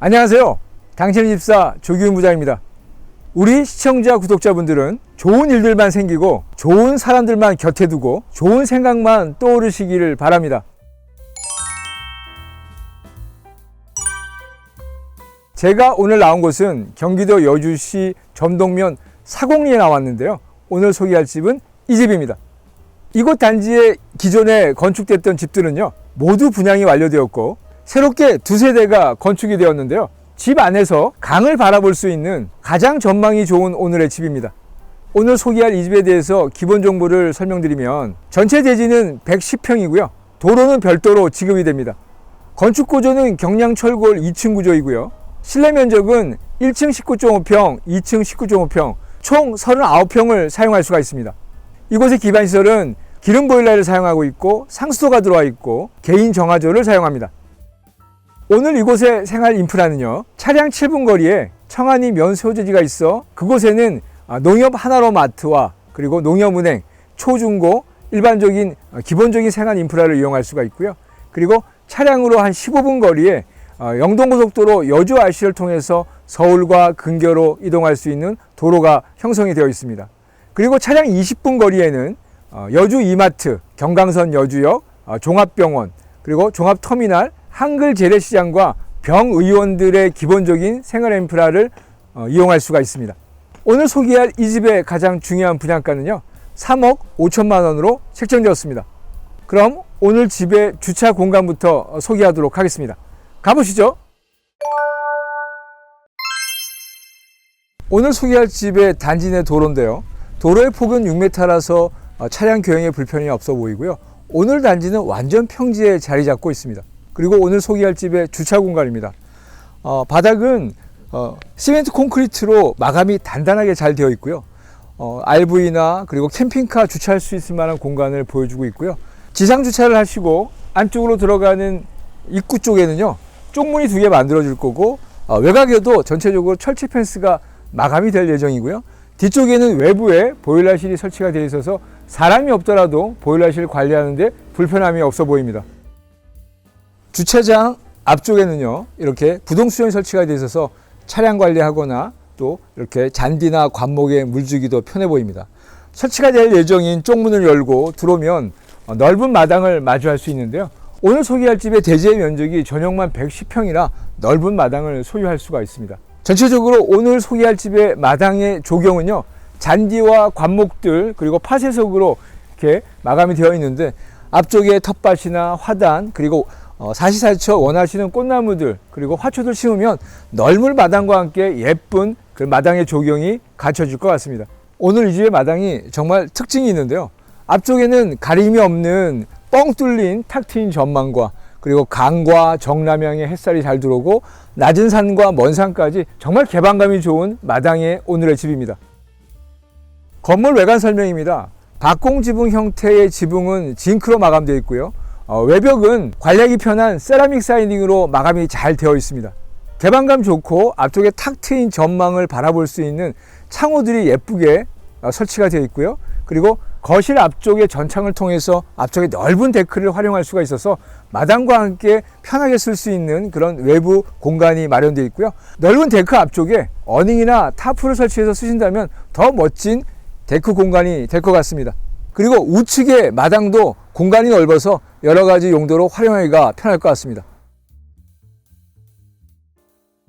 안녕하세요. 당신의 집사 조규훈 부장입니다. 우리 시청자 구독자분들은 좋은 일들만 생기고 좋은 사람들만 곁에 두고 좋은 생각만 떠오르시기를 바랍니다. 제가 오늘 나온 곳은 경기도 여주시 점동면 사공리에 나왔는데요. 오늘 소개할 집은 이 집입니다. 이곳 단지에 기존에 건축됐던 집들은요, 모두 분양이 완료되었고, 새롭게 두 세 대가 건축이 되었는데요. 집 안에서 강을 바라볼 수 있는 가장 전망이 좋은 오늘의 집입니다. 오늘 소개할 이 집에 대해서 기본 정보를 설명드리면, 전체 대지는 110평이고요. 도로는 별도로 지급이 됩니다. 건축 구조는 경량철골 2층 구조이고요. 실내 면적은 1층 19.5평, 2층 19.5평, 총 39평을 사용할 수가 있습니다. 이곳의 기반 시설은 기름 보일러를 사용하고 있고 상수도가 들어와 있고 개인 정화조를 사용합니다. 오늘 이곳의 생활 인프라는요. 차량 7분 거리에 청안리 면 소재지가 있어 그곳에는 아, 농협 하나로 마트와 그리고 농협은행, 초중고 일반적인 어, 기본적인 생활 인프라를 이용할 수가 있고요. 그리고 차량으로 한 15분 거리에 어, 영동고속도로 여주 RC를 통해서 서울과 근교로 이동할 수 있는 도로가 형성이 되어 있습니다. 그리고 차량 20분 거리에는 어, 여주 이마트, 경강선 여주역, 어, 종합병원, 그리고 종합터미널, 한글 재래시장과 병의원들의 기본적인 생활 인프라를 어, 이용할 수가 있습니다. 오늘 소개할 이 집의 가장 중요한 분양가는요, 3억 5천만 원으로 책정되었습니다. 그럼 오늘 집의 주차 공간부터 소개하도록 하겠습니다. 가보시죠. 오늘 소개할 집의 단지 내 도로인데요. 도로의 폭은 6m라서 어, 차량 교행에 불편이 없어 보이고요. 오늘 단지는 완전 평지에 자리 잡고 있습니다. 그리고 오늘 소개할 집의 주차 공간입니다. 어, 바닥은 어, 시멘트 콘크리트로 마감이 단단하게 잘 되어 있고요. 어, RV나 그리고 캠핑카 주차할 수 있을 만한 공간을 보여주고 있고요. 지상 주차를 하시고 안쪽으로 들어가는 입구 쪽에는요 쪽문이 두 개 만들어 줄 거고 어, 외곽에도 전체적으로 철제 펜스가 마감이 될 예정이고요. 뒤쪽에는 외부에 보일러실이 설치가 되어 있어서 사람이 없더라도 보일러실 관리하는데 불편함이 없어 보입니다. 주차장 앞쪽에는요 이렇게 부동 수전이 설치가 되어 있어서 차량 관리하거나 또 이렇게 잔디나 관목에 물 주기도 편해 보입니다. 설치가 될 예정인 쪽문을 열고 들어오면 어, 넓은 마당을 마주할 수 있는데요. 오늘 소개할 집의 대지의 면적이 전용만 110평이라 넓은 마당을 소유할 수가 있습니다. 전체적으로 오늘 소개할 집의 마당의 조경은요. 잔디와 관목들 그리고 파쇄석으로 이렇게 마감이 되어 있는데 앞쪽에 텃밭이나 화단 그리고 어, 사시사철 원하시는 꽃나무들 그리고 화초들 심으면 넓은 마당과 함께 예쁜 그 마당의 조경이 갖춰질 것 같습니다. 오늘 이 집의 마당이 정말 특징이 있는데요. 앞쪽에는 가림이 없는 뻥 뚫린 탁 트인 전망과 그리고 강과 정남향의 햇살이 잘 들어오고 낮은 산과 먼 산까지 정말 개방감이 좋은 마당의 오늘의 집입니다. 건물 외관 설명입니다. 박공 지붕 형태의 지붕은 징크로 마감되어 있고요. 어, 외벽은 관리하기 편한 세라믹 사이닝으로 마감이 잘 되어 있습니다. 개방감 좋고 앞쪽에 탁 트인 전망을 바라볼 수 있는 창호들이 예쁘게 어, 설치가 되어 있고요. 그리고 거실 앞쪽의 전창을 통해서 앞쪽에 넓은 데크를 활용할 수가 있어서 마당과 함께 편하게 쓸 수 있는 그런 외부 공간이 마련되어 있고요. 넓은 데크 앞쪽에 어닝이나 타프를 설치해서 쓰신다면 더 멋진 데크 공간이 될 것 같습니다. 그리고 우측의 마당도 공간이 넓어서 여러 가지 용도로 활용하기가 편할 것 같습니다.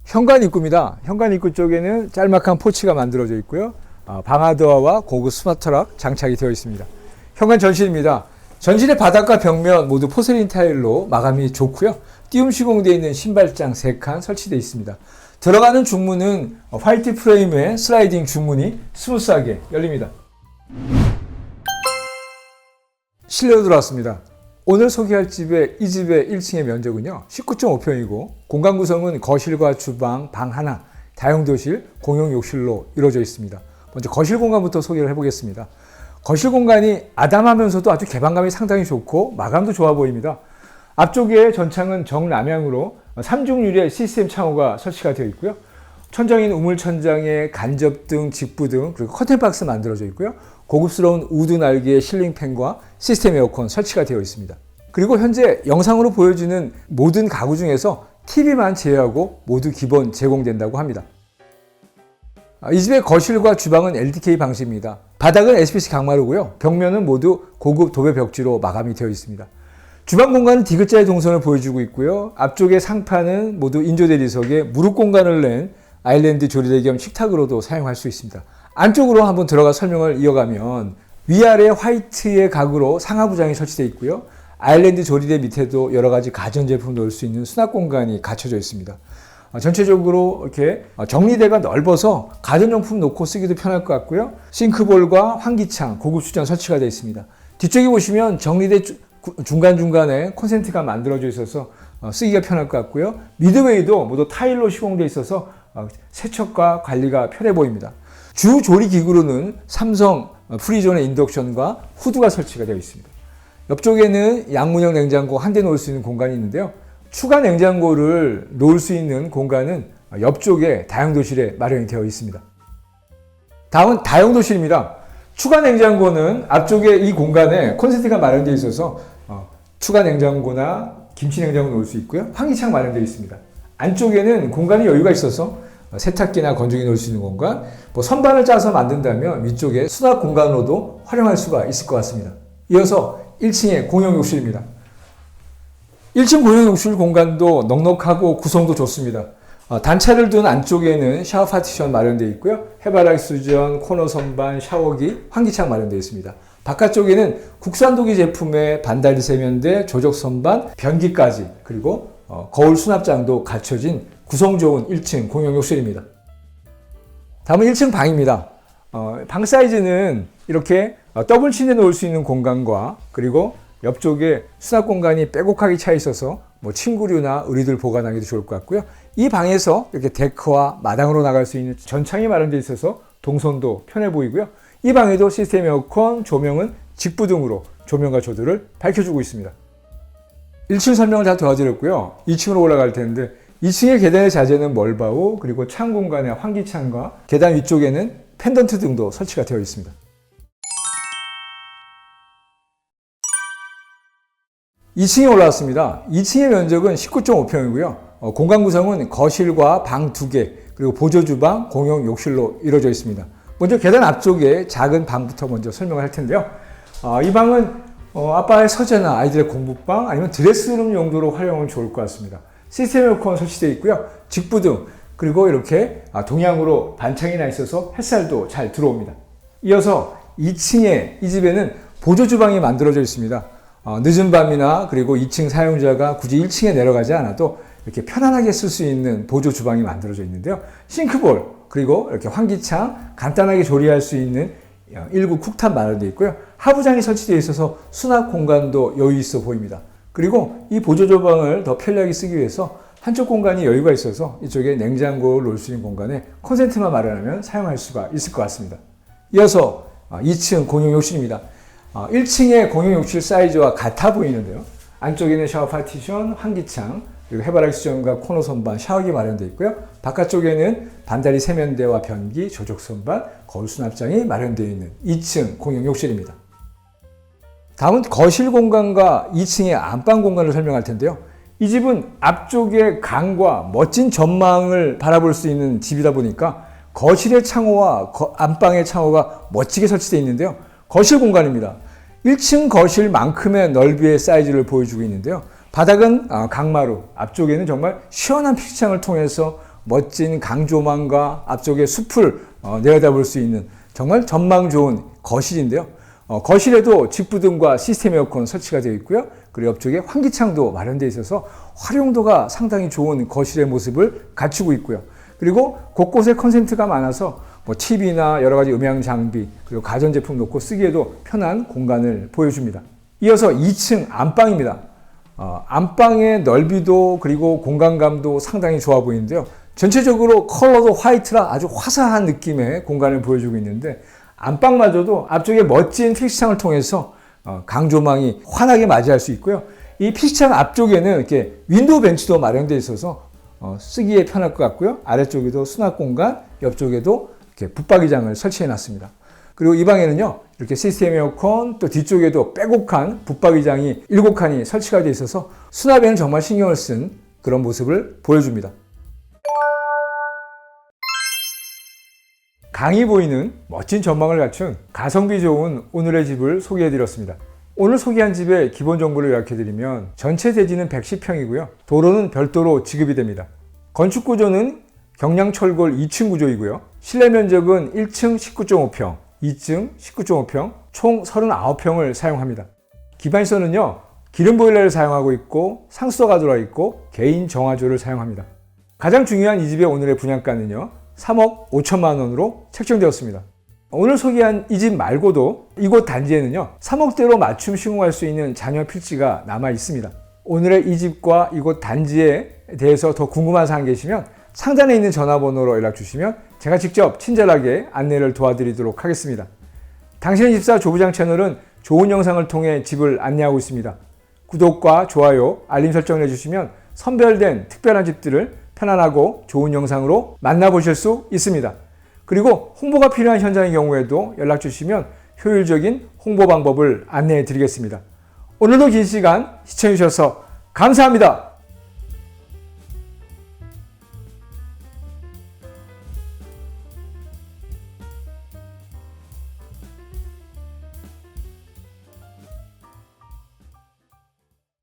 현관 입구입니다. 현관 입구 쪽에는 짤막한 포치가 만들어져 있고요. 아, 방화도어와 고급 스마트락 장착이 되어 있습니다. 현관 전실입니다. 전실의 바닥과 벽면 모두 포세린 타일로 마감이 좋고요. 띄움 시공되어 있는 신발장 3칸 설치되어 있습니다. 들어가는 중문은 화이트 프레임의 슬라이딩 중문이 스무스하게 열립니다. 실내로 들어왔습니다. 오늘 소개할 집의 이 집의 1층의 면적은요 19.5평이고 공간 구성은 거실과 주방, 방 하나, 다용도실, 공용 욕실로 이루어져 있습니다. 먼저 거실 공간부터 소개를 해보겠습니다. 거실 공간이 아담하면서도 아주 개방감이 상당히 좋고 마감도 좋아 보입니다. 앞쪽에 전창은 정남향으로 삼중 유리 시스템 창호가 설치가 되어 있고요. 천장인 우물 천장에 간접등, 직부등 그리고 커튼 박스 만들어져 있고요. 고급스러운 우드 날개의 실링팬과 시스템 에어컨 설치가 되어 있습니다. 그리고 현재 영상으로 보여주는 모든 가구 중에서 TV만 제외하고 모두 기본 제공된다고 합니다. 아, 이 집의 거실과 주방은 LDK 방식입니다. 바닥은 SPC 강마루고요. 벽면은 모두 고급 도배 벽지로 마감이 되어 있습니다. 주방 공간은 디귿자의 동선을 보여주고 있고요. 앞쪽의 상판은 모두 인조 대리석에 무릎 공간을 낸 아일랜드 조리대 겸 식탁으로도 사용할 수 있습니다. 안쪽으로 한번 들어가 설명을 이어가면 위아래 화이트의 가구로 상하부장이 설치되어 있고요. 아일랜드 조리대 밑에도 여러 가지 가전제품 넣을 수 있는 수납 공간이 갖춰져 있습니다. 어, 전체적으로 이렇게 어, 정리대가 넓어서 가전용품 놓고 쓰기도 편할 것 같고요. 싱크볼과 환기창, 고급 수전 설치가 되어 있습니다. 뒤쪽에 보시면 정리대 중간중간에 콘센트가 만들어져 있어서 어, 쓰기가 편할 것 같고요. 미드웨이도 모두 타일로 시공되어 있어서 어, 세척과 관리가 편해 보입니다. 주 조리 기구로는 삼성 어, 프리존의 인덕션과 후드가 설치가 되어 있습니다. 옆쪽에는 양문형 냉장고 한 대 놓을 수 있는 공간이 있는데요. 추가 냉장고를 놓을 수 있는 공간은 옆쪽에 다용도실에 마련이 되어 있습니다. 다음은 다용도실입니다. 추가 냉장고는 앞쪽에 이 공간에 콘센트가 마련되어 있어서 어, 추가 냉장고나 김치 냉장고 놓을 수 있고요. 환기창 마련되어 있습니다. 안쪽에는 공간이 여유가 있어서 어, 세탁기나 건조기 놓을 수 있는 공간, 뭐 선반을 짜서 만든다면 위쪽에 수납 공간으로도 활용할 수가 있을 것 같습니다. 이어서 1층의 공용 욕실입니다. 1층 공용 욕실 공간도 넉넉하고 구성도 좋습니다. 어, 단차를 둔 안쪽에는 샤워 파티션 마련되어 있고요. 해바라기 수전, 코너 선반, 샤워기, 환기창 마련되어 있습니다. 바깥쪽에는 국산도기 제품의 반다리 세면대, 조적 선반, 변기까지 그리고 어, 거울 수납장도 갖춰진 구성 좋은 1층 공용 욕실입니다. 다음은 1층 방입니다. 어, 방 사이즈는 이렇게 어, 더블 침대 놓을 수 있는 공간과 그리고 옆쪽에 수납 공간이 빼곡하게 차 있어서 뭐 침구류나 의류들 보관하기도 좋을 것 같고요. 이 방에서 이렇게 데크와 마당으로 나갈 수 있는 전창이 마련되어 있어서 동선도 편해 보이고요. 이 방에도 시스템 에어컨, 조명은 직부 등으로 조명과 조도를 밝혀주고 있습니다. 1층 설명을 다 도와드렸고요. 2층으로 올라갈 텐데 2층의 계단의 자재는 멀바우 그리고 창 공간의 환기창과 계단 위쪽에는 펜던트 등도 설치가 되어 있습니다. 2층에 올라왔습니다. 2층의 면적은 19.5평이고요. 어, 공간 구성은 거실과 방 2개, 그리고 보조주방, 공용 욕실로 이루어져 있습니다. 먼저 계단 앞쪽에 작은 방부터 먼저 설명을 할 텐데요. 어, 이 방은 어, 아빠의 서재나 아이들의 공부방 아니면 드레스룸 용도로 활용하면 좋을 것 같습니다. 시스템 에어컨 설치되어 있고요. 직부등, 그리고 이렇게 아, 동양으로 반창이 나 있어서 햇살도 잘 들어옵니다. 이어서 2층에 이 집에는 보조 주방이 만들어져 있습니다. 어, 늦은 밤이나 그리고 2층 사용자가 굳이 1층에 내려가지 않아도 이렇게 편안하게 쓸 수 있는 보조 주방이 만들어져 있는데요. 싱크볼 그리고 이렇게 환기창 간단하게 조리할 수 있는 1구 쿡탑 마련되어 있고요. 하부장이 설치되어 있어서 수납 공간도 여유 있어 보입니다. 그리고 이 보조 주방을 더 편리하게 쓰기 위해서 한쪽 공간이 여유가 있어서 이쪽에 냉장고를 놓을 수 있는 공간에 콘센트만 마련하면 사용할 수가 있을 것 같습니다. 이어서 2층 공용 욕실입니다. 1층의 공용 욕실 사이즈와 같아 보이는데요. 안쪽에는 샤워 파티션, 환기창, 그리고 해바라기 수전과 코너 선반, 샤워기 마련되어 있고요. 바깥쪽에는 반다리 세면대와 변기, 조적 선반, 거울 수납장이 마련되어 있는 2층 공용 욕실입니다. 다음은 거실 공간과 2층의 안방 공간을 설명할 텐데요. 이 집은 앞쪽에 강과 멋진 전망을 바라볼 수 있는 집이다 보니까 거실의 창호와 거- 안방의 창호가 멋지게 설치되어 있는데요. 거실 공간입니다. 1층 거실만큼의 넓이의 사이즈를 보여주고 있는데요. 바닥은 아, 강마루, 앞쪽에는 정말 시원한 피치창을 통해서 멋진 강조망과 앞쪽에 숲을 어, 내려다볼 수 있는 정말 전망 좋은 거실인데요. 어, 거실에도 직부등과 시스템 에어컨 설치가 되어 있고요. 그리고 옆쪽에 환기창도 마련되어 있어서 활용도가 상당히 좋은 거실의 모습을 갖추고 있고요. 그리고 곳곳에 컨센트가 많아서 뭐 TV나 여러 가지 음향 장비 그리고 가전제품 놓고 쓰기에도 편한 공간을 보여줍니다. 이어서 2층 안방입니다. 어, 안방의 넓이도 그리고 공간감도 상당히 좋아 보이는데요. 전체적으로 컬러도 화이트라 아주 화사한 느낌의 공간을 보여주고 있는데 안방마저도 앞쪽에 멋진 픽스창을 통해서 어, 강조망이 환하게 맞이할 수 있고요. 이 픽스창 앞쪽에는 이렇게 윈도우 벤치도 마련되어 있어서 어, 쓰기에 편할 것 같고요. 아래쪽에도 수납 공간, 옆쪽에도 이렇게 붙박이장을 설치해 놨습니다. 그리고 이 방에는요, 이렇게 시스템 에어컨, 또 뒤쪽에도 빼곡한 붙박이장이 7칸이 설치가 되어 있어서 수납에는 정말 신경을 쓴 그런 모습을 보여줍니다. 강이 보이는 멋진 전망을 갖춘 가성비 좋은 오늘의 집을 소개해드렸습니다. 오늘 소개한 집의 기본 정보를 요약해드리면 전체 대지는 110평이고요. 도로는 별도로 지급이 됩니다. 건축 구조는 경량철골 2층 구조이고요. 실내 면적은 1층 19.5평, 2층 19.5평, 총 39평을 사용합니다. 기반시설은요, 기름 보일러를 사용하고 있고 상수도가 들어있고 개인 정화조를 사용합니다. 가장 중요한 이 집의 오늘의 분양가는요, 3억 5천만 원으로 책정되었습니다. 오늘 소개한 이 집 말고도 이곳 단지에는요, 3억대로 맞춤 시공할 수 있는 잔여 필지가 남아 있습니다. 오늘의 이 집과 이곳 단지에 대해서 더 궁금한 사항 계시면 상단에 있는 전화번호로 연락 주시면 제가 직접 친절하게 안내를 도와드리도록 하겠습니다. 당신의 집사 조부장 채널은 좋은 영상을 통해 집을 안내하고 있습니다. 구독과 좋아요, 알림 설정을 해주시면 선별된 특별한 집들을 편안하고 좋은 영상으로 만나보실 수 있습니다. 그리고 홍보가 필요한 현장의 경우에도 연락 주시면 효율적인 홍보 방법을 안내해 드리겠습니다. 오늘도 긴 시간 시청해 주셔서 감사합니다.